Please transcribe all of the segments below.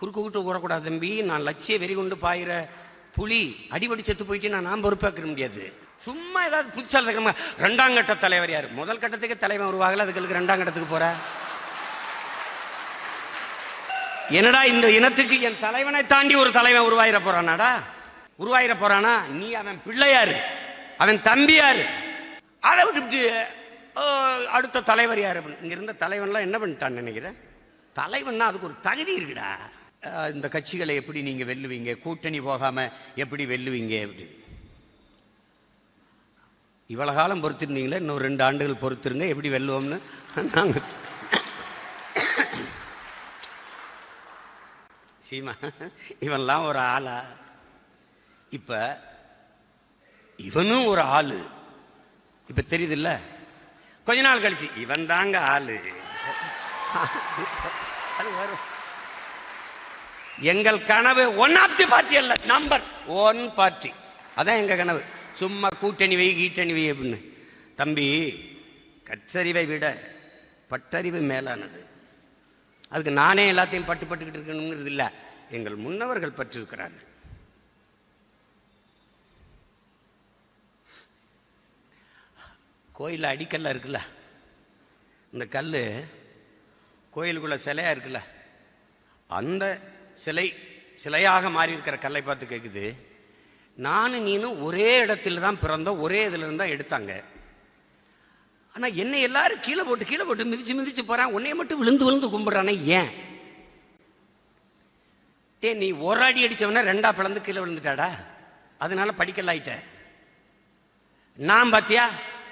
குறுக்கு விட்டு ஓடக்கூடாது தம்பி. நான் லட்சிய வெறி கொண்டு பாயிற புலி அடிபடி செத்து போயிட்டு நான் நான் பொறுப்பாக்க முடியாது. சும்மா ஏதாவது புதுசாக இருக்கணுமா ரெண்டாம் கட்ட தலைவர் யார்? முதல் கட்டத்துக்கு தலைவன் உருவாகல அதுகளுக்கு ரெண்டாம் கட்டத்துக்கு போற? என்னடா இந்த இனத்துக்கு என் தலைவனை தாண்டி ஒரு தலைவன் உருவாயிர போறானாடா? உருவாயிர போறானா? நீ அவன் பிள்ளையாரு அவன் தம்பியாரு அதை விட்டுவிட்டு ஓ, அடுத்த தலைவர் யார்? இங்க இருந்த தலைவன்லாம் என்ன பண்ணிட்டான்னு நினைக்கிறேன்? தலைவன்னா அதுக்கு ஒரு தகுதி இருக்குடா. இந்த கட்சிகளை எப்படி நீங்க வெல்லுவீங்க? கூட்டணி போகாம எப்படி வெல்லுவீங்க? அப்படின்னு இவ்வளோ காலம் பொறுத்திருந்தீங்களே இன்னும் ரெண்டு ஆண்டுகள் பொறுத்திருங்க எப்படி வெல்லுவோம்னு? நாங்க சீமா இவன்லாம் ஒரு ஆளா? இப்ப இவனும் ஒரு ஆளு. இப்ப தெரியுதுல்ல? கொஞ்ச நாள் கழிச்சு இவன் தாங்க ஆளு. அது வரும். எங்கள் கனவு ஒன் ஆஃப் தி பார்ட்டி அல்ல நம்பர் ஒன் பார்ட்டி அதான் எங்கள் கனவு. சும்மா கூட்டணி வை கீட்டணி வை அப்படின்னு. தம்பி கச்சரிவை விட பட்டறிவு மேலானது. அதுக்கு நானே எல்லாத்தையும் பட்டு பட்டுக்கிட்டு இருக்கணுங்கிறது இல்லை. எங்கள் முன்னவர்கள் பற்றிருக்கிறார்கள். கோயிலில் அடிக்கல்ல இருக்குல்ல? இந்த கல் கோயிலுக்குள்ள சிலையா இருக்குல்ல? அந்த சிலை சிலையாக மாறி இருக்கிற கல்லை பார்த்து கேட்குது நானும் நீனும் ஒரே இடத்துல தான் பிறந்தோம் ஒரே இதுல இருந்தால் எடுத்தாங்க. ஆனா என்னை எல்லாரும் கீழே போட்டு கீழே போட்டு மிதிச்சு மிதிச்சு போறான் உன்னைய மட்டும் விழுந்து விழுந்து கும்பிட்றானே ஏன்? டே நீ ஒரு அடி அடிச்சவன ரெண்டா பிளந்து கீழே விழுந்துட்டாடா? அதனால படிக்கல ஆயிட்ட. நான் பாத்தியா?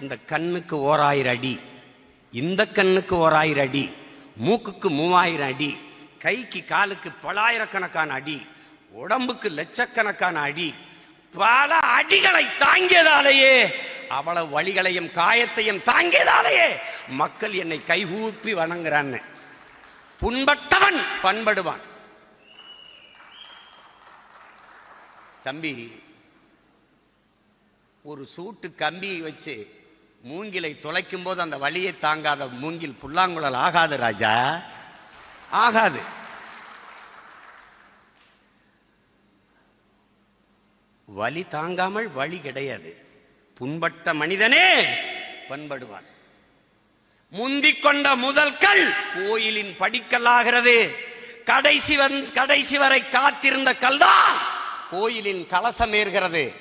இந்த கண்ணுக்கு ஓராயிரம் அடி இந்த கண்ணுக்கு ஓராயிரம் அடி மூக்குக்கு மூவாயிரம் அடி கைக்கு காலுக்கு பலாயிரக்கணக்கான அடி உடம்புக்கு லட்சக்கணக்கான அடி பல அடிகளை தாங்கியதாலேயே அவ்வளவு வழிகளையும் காயத்தையும் தாங்கியதாலேயே மக்கள் என்னை கைகூப்பி வணங்குறான்னு. புண்பட்டவன் பண்படுவான். தம்பி ஒரு சூட்டு கம்பியை வச்சு மூங்கிலை துளைக்கும் போது அந்த வலியை தாங்காத மூங்கில் புல்லாங்குழல் ஆகாது ராஜா. ஆகாது. வலி தாங்காமல் வழி கிடையாது. புண்பட்ட மனிதனே பண்படுவான். முந்திக் கொண்ட முதல் கல் கோயிலின் படிக்கல்லாகிறது. கடைசி வந் கடைசி வரை காத்திருந்த கல்தான் கோயிலின் கலசம் ஏறுகிறது.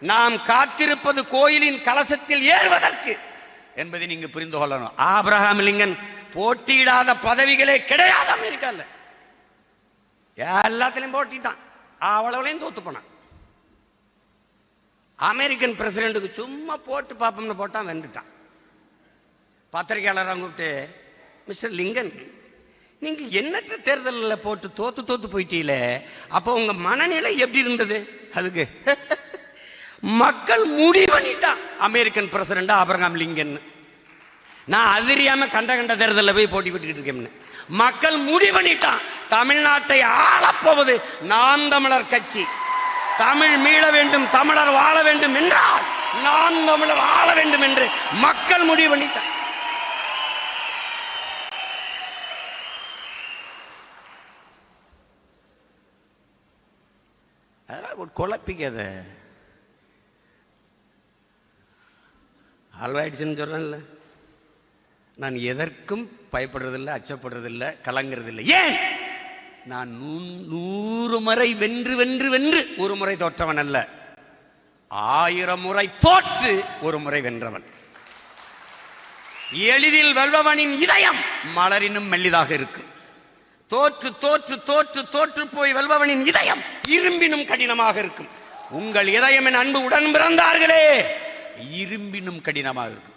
நாம் காத்திருப்பது கோயிலின் கலசத்தில் ஏறுவதற்கு என்பதை நீங்க புரிந்து கொள்ளணும். ஆபிரகாம் லிங்கன் போட்டியிடாத பதவிகளே கிடையாது அமெரிக்கால. எல்லாத்திலையும் போட்டிட்டான். அவ்வளவுலையும் தோத்து போனான். அமெரிக்கன் பிரசிடென்ட்டுக்கு சும்மா போட்டு பார்ப்போம்னு போட்டான் வென்றுட்டான். பத்திரிகையாளராக கூப்பிட்டு மிஸ்டர் லிங்கன் நீங்க எண்ணற்ற தேர்தலில் போட்டு தோத்து தோத்து போயிட்டீங்களே அப்போ உங்க மனநிலை எப்படி இருந்தது? அதுக்கு மக்கள் முடிவு பண்ணிட்டான் அமெரிக்கன் பிரசிடண்ட் ஆபரகாம் லிங்கன் நான் அதிரியாம கண்ட கண்ட தேர்தலில் போய் போட்டி போட்டுக்கிட்டு இருக்கேன்னு மக்கள் முடிவு பண்ணிட்டான். தமிழ்நாட்டை ஆளப்போவது நான் தமிழர் கட்சி. தமிழ் மீள வேண்டும் தமிழர் வாழ வேண்டும் என்றால் நான் தமிழர் ஆள வேண்டும் என்று மக்கள் முடிவு பண்ணிட்டான். அதெல்லாம் ஒரு குழப்பிக்காத. ஆழ்வாயிடுச்சுன்னு சொல்கிறேன்ல நான் எதற்கும் பயப்படுறதில்லை அச்சப்படுறதில்லை கலங்குறதில்லை. ஏன்? நான் நூ- நூறு முறை வென்று வென்று வென்று ஒரு முறை தோற்றவன் அல்ல. ஆயிரம் முறை தோற்று ஒரு முறை வென்றவன். எளிதில் வெல்பவனின் இதயம் மலரினும் மெல்லிதாக இருக்கும். தோற்று தோற்று தோற்று தோற்று போய் வெல்பவனின் இதயம் இரும்பினும் கடினமாக இருக்கும். உங்கள் இதயம் என் அன்பு உடன் பிறந்தார்களே இரும்பினும் கடினமாக இருக்கும்.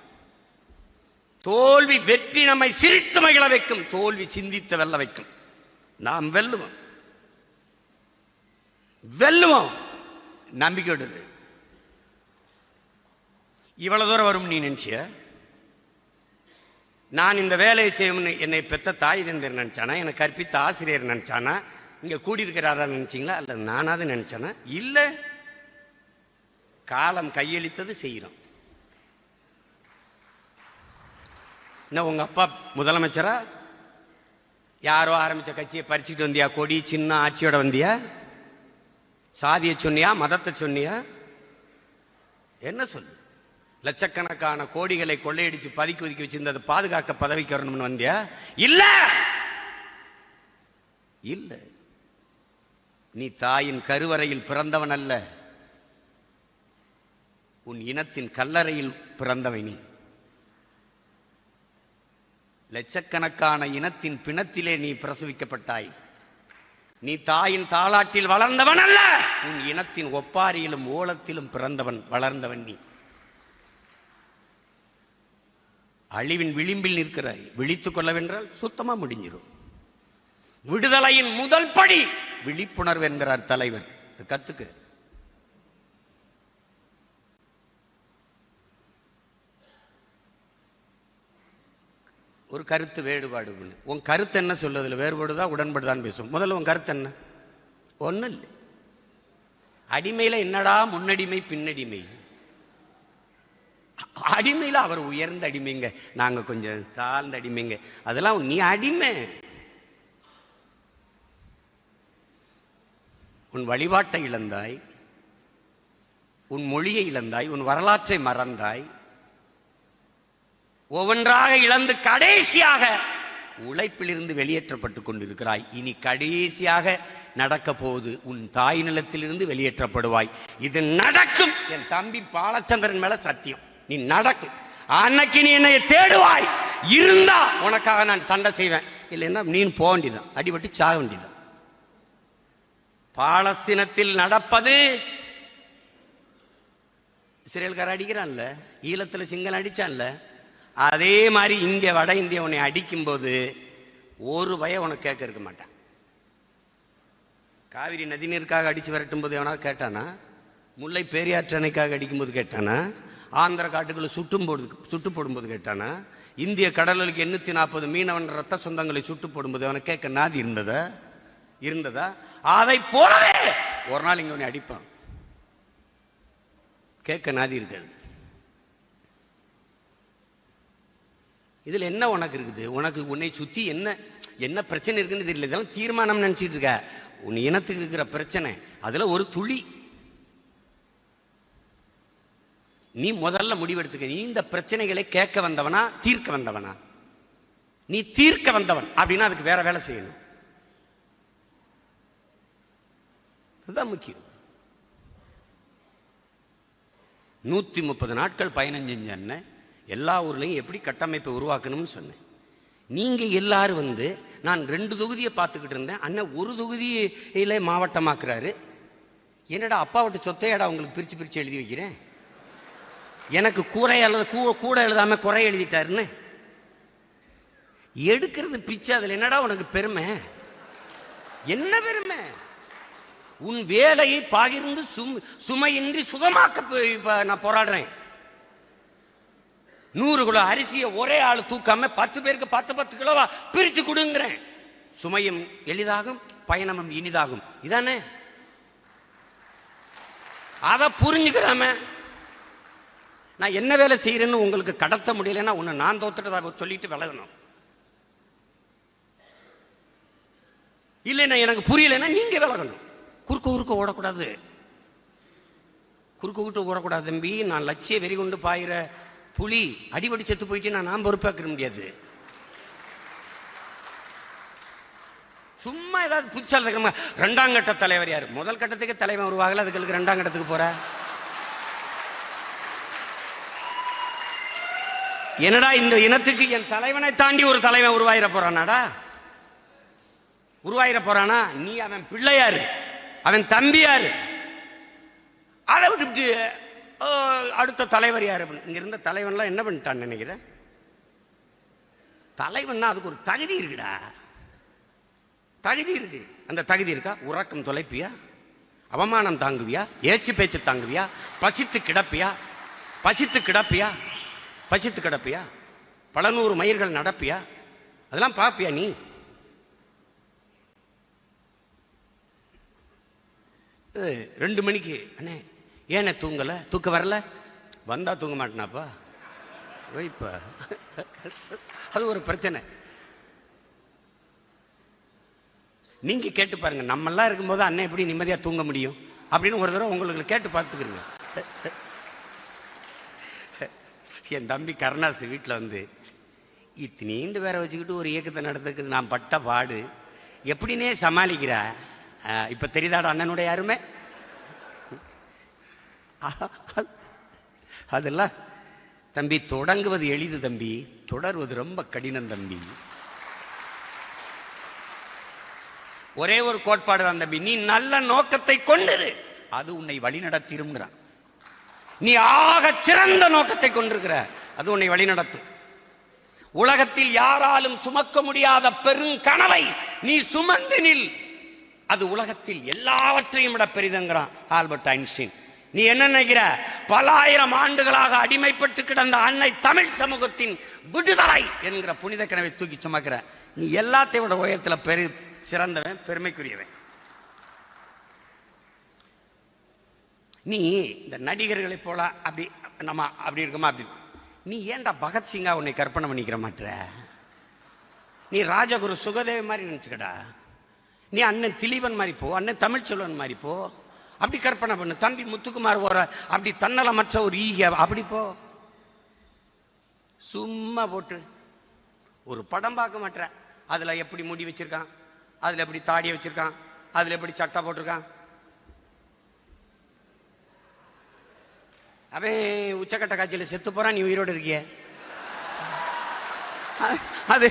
தோல்வி வெற்றி நம்மை சிரித்து மகிழ வைக்கும். தோல்வி சிந்தித்து வெல்ல வைக்கும். நாம் வெல்லுவோம். வெல்லுவோம். நம்பிக்கையோடு இவ்வளவு தூரம் வரும் நீ நினைச்சிய? நான் இந்த வேலையை செய்யணும்னு என்னை பெத்த தாய் தந்தர் நினைச்சானா? எனக்கு கற்பித்த ஆசிரியர் நினைச்சானா? இங்க கூடியிருக்கிறாரா நினைச்சீங்களா? அல்ல நானாவது நினைச்சானா? இல்ல. காலம் கையளித்தது செய்கிறோம். என்ன உங்கள் அப்பா முதலமைச்சரா? யாரோ ஆரம்பிச்ச கட்சியை பறிச்சுட்டு வந்தியா? கொடி சின்ன ஆட்சியோட வந்தியா? சாதியை சொன்னியா? மதத்தை சொன்னியா? என்ன சொல்லு? லட்சக்கணக்கான கோடிகளை கொள்ளையடிச்சு பதுக்கி ஒதுக்கி வச்சிருந்ததை பாதுகாக்க பதவிக்கு வரணும்னு வந்தியா? இல்ல! இல்ல. நீ தாயின் கருவறையில் பிறந்தவன் அல்ல உன் இனத்தின் கல்லறையில் பிறந்தவை நீ. லட்சக்கணக்கான இனத்தின் பிணத்திலே நீ பிரசவிக்கப்பட்டாய். நீ தாயின் தாளாட்டில் வளர்ந்தவன் அல்ல. உன் இனத்தின் ஒப்பாரியிலும் ஓலத்திலும் பிறந்தவன் வளர்ந்தவன் நீ. அழிவின் விளிம்பில் நிற்கிறாய் விழித்துக் கொள்ளவென்றால் சுத்தமாக முடிஞ்சிடும் விடுதலையின் முதல் படி விழிப்புணர்வு என்கிறார் தலைவர். இது கத்துக்கு. ஒரு கருத்து வேறுபாடு உண்டு. உன் கருத்து என்ன சொல்லுதில்? வேறுபாடுதா? உடன்படுதான்னு பேசும் முதல்ல உன் கருத்து என்ன? ஒன்றும் இல்லை. அடிமையில் என்னடா முன்னடிமை பின்னடிமை? அடிமையில் அடிமையில அவர் உயர்ந்த அடிமைங்க. நாங்க கொஞ்சம் தாழ்ந்த அடிமைங்க. அதெல்லாம் நீ அடிமை. உன் வழிபாட்டை இழந்தாய். உன் மொழியை இழந்தாய். உன் வரலாற்றை மறந்தாய். ஒவ்வொன்றாக இழந்து கடைசியாக உழைப்பிலிருந்து வெளியேற்றப்பட்டு கொண்டிருக்கிறாய். இனி கடைசியாக நடக்க போகுது உன் தாய் நிலத்திலிருந்து வெளியேற்றப்படுவாய். இது நடக்கும். என் தம்பி பாலச்சந்திரன் மேல சத்தியம். நீ நடக்கும். அன்னைக்கு நீ என்னை தேடுவாய். இருந்தா உனக்காக நான் சண்டை செய்வேன். இல்லைன்னா நீ போக வேண்டியதான் அடிபட்டு சாக வேண்டியதான் பாலஸ்தீனத்தில் நடப்பது இஸ்ரேல்கார அடிக்கிறான்ல. ஈழத்துல சிங்களம் அடிச்சான்ல. அதே மாதிரி இங்கே வட இந்தியா உன்னை அடிக்கும்போது ஒரு பய உனக்கு கேட்க இருக்க மாட்டான். காவிரி நதிநீருக்காக அடித்து விரட்டும் போது எவனா கேட்டானா? முல்லை பேரியாற்றணைக்காக அடிக்கும்போது கேட்டானா? ஆந்திர காட்டுக்குள்ள சுட்டும் போது சுட்டு போடும்போது கேட்டானா? இந்திய கடலுக்கு எண்ணூற்றி நாற்பது மீனவன் ரத்த சொந்தங்களை சுட்டு போடும்போது அவனை கேட்க நாதி இருந்ததா? இருந்ததா? அதை போலவே ஒரு நாள் இங்கே உன்னை அடிப்பான். கேட்க நாதி இருக்காது. இதில் என்ன உனக்கு இருக்குது? உனக்கு உன்னை சுற்றி என்ன என்ன பிரச்சனை இருக்குன்னு தெரியல. இதெல்லாம் தீர்மானம் நினச்சிட்டு இருக்க. உன் இனத்துக்கு இருக்கிற பிரச்சனை அதில் ஒரு துளி. நீ முதல்ல முடிவெடுத்துக்க. நீ இந்த பிரச்சனைகளை கேட்க வந்தவனா தீர்க்க வந்தவனா? நீ தீர்க்க வந்தவன் அப்படின்னா அதுக்கு வேற வேலை செய்யணும். அதுதான் முக்கியம். நூத்தி முப்பது நாட்கள் பயணம் செஞ்சேன்னு எல்லா ஊர்லேயும் எப்படி கட்டமைப்பை உருவாக்கணும்னு சொன்னேன். நீங்கள் எல்லாரும் வந்து நான் ரெண்டு தொகுதியை பார்த்துக்கிட்டு இருந்தேன். அண்ணன் ஒரு தொகுதியில மாவட்டமாக்குறாரு. என்னடா அப்பா சொத்தையடா சொத்தையாடா உங்களுக்கு பிரித்து பிரித்து எழுதி வைக்கிறேன்? எனக்கு கூரை எழுத கூ கூட எழுதாமல் குறை எழுதிட்டாருன்னு. எடுக்கிறது பிச்சு அதில் என்னடா உனக்கு பெருமை? என்ன பெருமை? உன் வேலையை பகிர்ந்து சும் சுமையின்றி சுகமாக்க நான் போராடுறேன். நூறு கிலோ அரிசியை ஒரே ஆள் தூக்காம பத்து பேருக்கு பத்து பத்து கிலோவா பிரிச்சு கொடுங்கிறேன். சுமையும் எளிதாகும் பயணமும் இனிதாகும். இதானே? அதை புரிஞ்சுக்கிறாம நான் என்ன வேலை செய்யறேன்னு உங்களுக்கு கடத்த முடியலன்னா ஒன்று நான் தோத்துட்டதா சொல்லிட்டு விலகணும். இல்லைன்னா எனக்கு புரியலைன்னா நீங்க விலகணும். குறுக்க குறுக்க ஓடக்கூடாது. குறுக்க குறுக்க ஓடக்கூடாது தம்பி. நான் லட்சிய வெறி கொண்டு பாயிற புலி அடிபடி செத்து போயிட்டு நான் நான் பொறுப்பாக்க முடியாது. சும்மா ஏதாவது புதுசாக இருக்கிற ரெண்டாம் கட்ட தலைவர் யார்? முதல் கட்டத்துக்கு தலைவன் உருவாகல அதுக்கு ரெண்டாம் கட்டத்துக்கு போற? என்னடா இந்த இனத்துக்கு என் தலைவனை தாண்டி ஒரு தலைவன் உருவாயிர போறானாடா? உருவாயிர போறானா? நீ அவன் பிள்ளையாரு. அவன் தம்பியாரு. அதை விட்டு அடுத்த தலைவர் யார் அப்படின்னு. இருந்த தலைவன்லாம் என்ன பண்ணிட்டான்னு நினைக்கிறேன்? தலைவன்னா அதுக்கு ஒரு தகுதி இருக்குடா. தகுதி இருக்கு. அந்த தகுதி இருக்கா? உறக்கம் தொலைப்பியா? அவமானம் தாங்குவியா? ஏச்சு பேச்சு தாங்குவியா? பசித்து கிடப்பியா? பசித்து கிடப்பியா? பசித்து கிடப்பியா? பல நூறு மயிர்கள் நடப்பியா? அதெல்லாம் பார்ப்பியா நீ? ரெண்டு மணிக்கு அண்ணே. ஏண்ணே தூங்கலை? தூக்க வரல? வந்தால் தூங்க மாட்டேனாப்பா. வைப்பா அது ஒரு பிரச்சனை. நீங்கள் கேட்டு பாருங்க நம்மெல்லாம் இருக்கும்போது அண்ணன் எப்படி நிம்மதியாக தூங்க முடியும்? அப்படின்னு ஒரு தடவை உங்களுக்கு கேட்டு பார்த்துக்கிறீங்க. என் தம்பி கருணாசு வீட்டில் வந்து இத்தனீண்டு வேற வச்சுக்கிட்டு ஒரு இயக்கத்தை நடத்துக்கு நான் பட்ட பாடு. எப்படின்னே சமாளிக்கிறா. இப்போ தெரியுதாடா அண்ணனுடைய யாருமே அதெல்லாம் தம்பி தொடங்குவது எளிது தம்பி. தொடர்வது ரொம்ப கடினம் தம்பி. ஒரே ஒரு கோட்பாடு தான் தம்பி. நீ நல்ல நோக்கத்தை கொண்டிரு. அது உன்னை வழிநடத்திருங்கிறான் நீ ஆக சிறந்த நோக்கத்தை கொண்டிருக்கிற. அது உன்னை வழிநடத்தும். உலகத்தில் யாராலும் சுமக்க முடியாத பெருங்கனவை நீ சுமந்து நில். அது உலகத்தில் எல்லாவற்றையும் விட பெரிதுங்கிறான் ஆல்பர்ட் ஐன்ஸ்டீன். நீ என்ன நினைக்கிற? பல ஆயிரம் ஆண்டுகளாக அடிமைப்பட்டு கிடந்த அன்னை தமிழ் சமூகத்தின் விடுதலை என்கிற புனித கனவை தூக்கி சுமக்கிற. நீ எல்லாத்தையும் விட உயரத்தில் பெரு சிறந்தவன் பெருமைக்குரியவன். நீ இந்த நடிகர்களை போல அப்படி நம்ம அப்படி இருக்கோமா அப்படி நீ ஏன்டா பகத்சிங்கா உன்னை கற்பனை பண்ணிக்கிற மாட்ட நீ ராஜகுரு சுகதேவி மாதிரி நினச்சிக்கடா. நீ அண்ணன் திலீபன் மாதிரி போ அண்ணன் தமிழ்ச்செல்வன் மாதிரி போ. அப்படி கற்பனை பண்ணு. தம்பி முத்துக்குமார் ஒரு அப்படி தன்னலமற்ற ஒரு ஈக. அப்படி போ. சும்மா போட்டு. ஒரு படம் பார்க்க மாட்டேற அதில் எப்படி முடி வச்சிருக்கான்? அதில் எப்படி தாடியை வச்சிருக்கான்? அதில் எப்படி சட்டை போட்டிருக்கான்? அவன் உச்சக்கட்ட காட்சியில் செத்து போறான் நீ உயிரோடு இருக்கிய. அது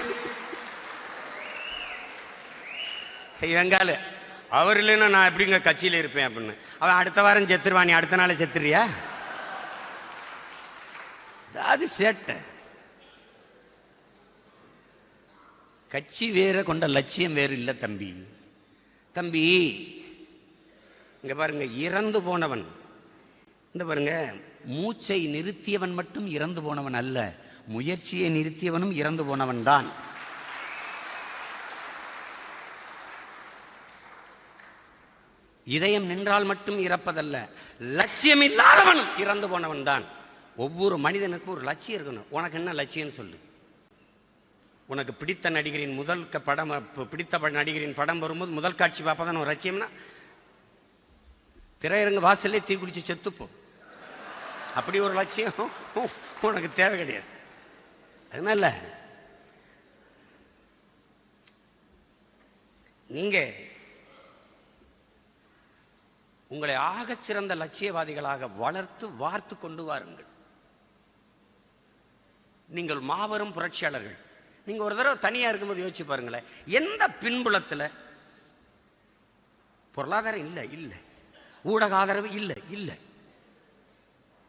வெங்காலு அவர் இல்லைன்னா நான் எப்படிங்க கட்சியில் இருப்பேன் அப்படின்னு? அவன் அடுத்த வாரம் செத்துருவான் நீ அடுத்த நாள் செத்துறியா? அது சேட்டை. கட்சி வேற கொண்ட லட்சியம் வேறு இல்லை தம்பி. தம்பி இங்க பாருங்க இறந்து போனவன். இந்த பாருங்க மூச்சை நிறுத்தியவன் மட்டும் இறந்து போனவன் அல்ல முயற்சியை நிறுத்தியவனும் இறந்து போனவன் தான் இதயம் நின்றால் மட்டும் இறப்பதல்ல லட்சியம் இல்லாதவனும் இறந்து போனவன் தான் ஒவ்வொரு மனிதனுக்கும் ஒரு லட்சியம் இருக்கணும். உனக்கு என்ன லட்சியம் சொல்லு. உனக்கு பிடித்த நடிகரின் முதல் படம் பிடித்த ப- நடிகரின் படம் வரும்போது முதல் காட்சி பார்ப்பதான் ஒரு லட்சியம்னா? திரையரங்கு வாசல்லே தீ குடிச்சு செத்துப்போம் அப்படி ஒரு லட்சியம் உனக்கு தேவை கிடையாது. அதனால நீங்கள் உங்களை ஆகச் சிறந்த லட்சியவாதிகளாக வளர்த்து வார்த்து கொண்டு வாருங்கள். நீங்கள் மாபெரும் புரட்சியாளர்கள். நீங்க ஒரு தடவை தனியா இருக்கும்போது யோசிச்சு பாருங்களேன். எந்த பின்புலத்தில் பொருளாதாரம் இல்லை இல்லை. ஊடக ஆதரவு இல்லை இல்லை.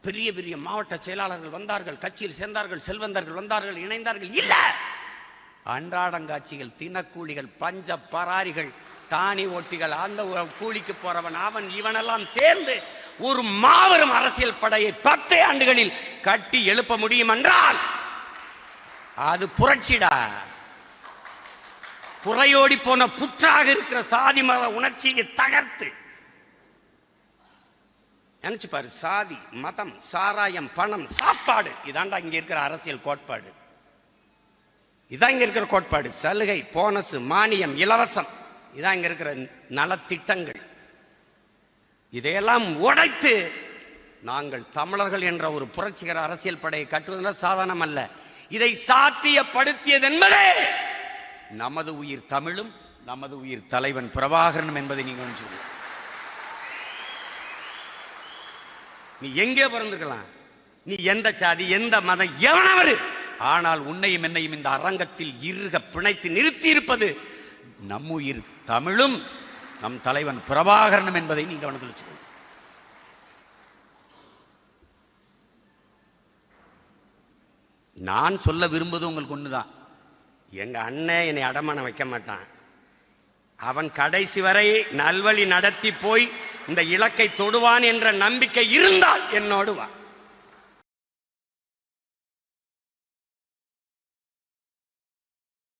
பெரிய பெரிய மாவட்ட செயலாளர்கள் வந்தார்கள் கட்சியில் சேர்ந்தார்கள் செல்வந்தர்கள் வந்தார்கள் இணைந்தார்கள் இல்லை. அன்றாடங்காட்சிகள் தினக்கூலிகள் பஞ்ச பராரிகள் தானி ஓட்டிகள் அந்த ஒரு கூலிக்கு போறவன் அவன் இவனெல்லாம் சேர்ந்து ஒரு மாபெரும் அரசியல் படையை பத்தே ஆண்டுகளில் கட்டி எழுப்ப முடியும் என்றால் அது புரட்சிடா. புறையோடி போன புற்றாக இருக்கிற சாதி மத உணர்ச்சியை தகர்த்து. நினைச்சு பாரு சாதி மதம் சாராயம் பணம் சாப்பாடு இதாண்டா இங்க இருக்கிற அரசியல் கோட்பாடு. இதான் இங்க இருக்கிற கோட்பாடு. சலுகை போனஸ் மானியம் இலவசம். இதான் இங்க இருக்கிற நலத்திட்டங்கள். இதையெல்லாம் உடைத்து நாங்கள் தமிழர்கள் என்ற ஒரு புரட்சிகர அரசியல் படையை கட்டுவதென்றால் சாதாரணம் அல்ல இதை சாத்தியப்படுத்தியது என்பதே நமது உயிர் தமிழும் நமது உயிர் தலைவன் பிரபாகரனும் என்பதை நீங்கள் சொல்லுங்கள் நீ எங்கே பிறந்திருக்கலாம்? நீ எந்த சாதி எந்த மதம் எவனவரு ஆனால் உன்னையும் என்னையும் இந்த அரங்கத்தில் இருக பிணைத்து நிறுத்தி இருப்பது நம்முயிர் தமிழும் நம் தலைவன் பிரபாகரனும் என்பதை நீ கவனத்தில் வச்சுக்கணும் நான் சொல்ல விரும்புவது உங்களுக்கு ஒண்ணுதான். எங்க அண்ணன் என்னை அடமானம் வைக்க மாட்டான். அவன் கடைசி வரை நல்வழி நடத்தி போய் இந்த இலக்கை தொடுவான் என்ற நம்பிக்கை இருந்தால் என்னோடு வா.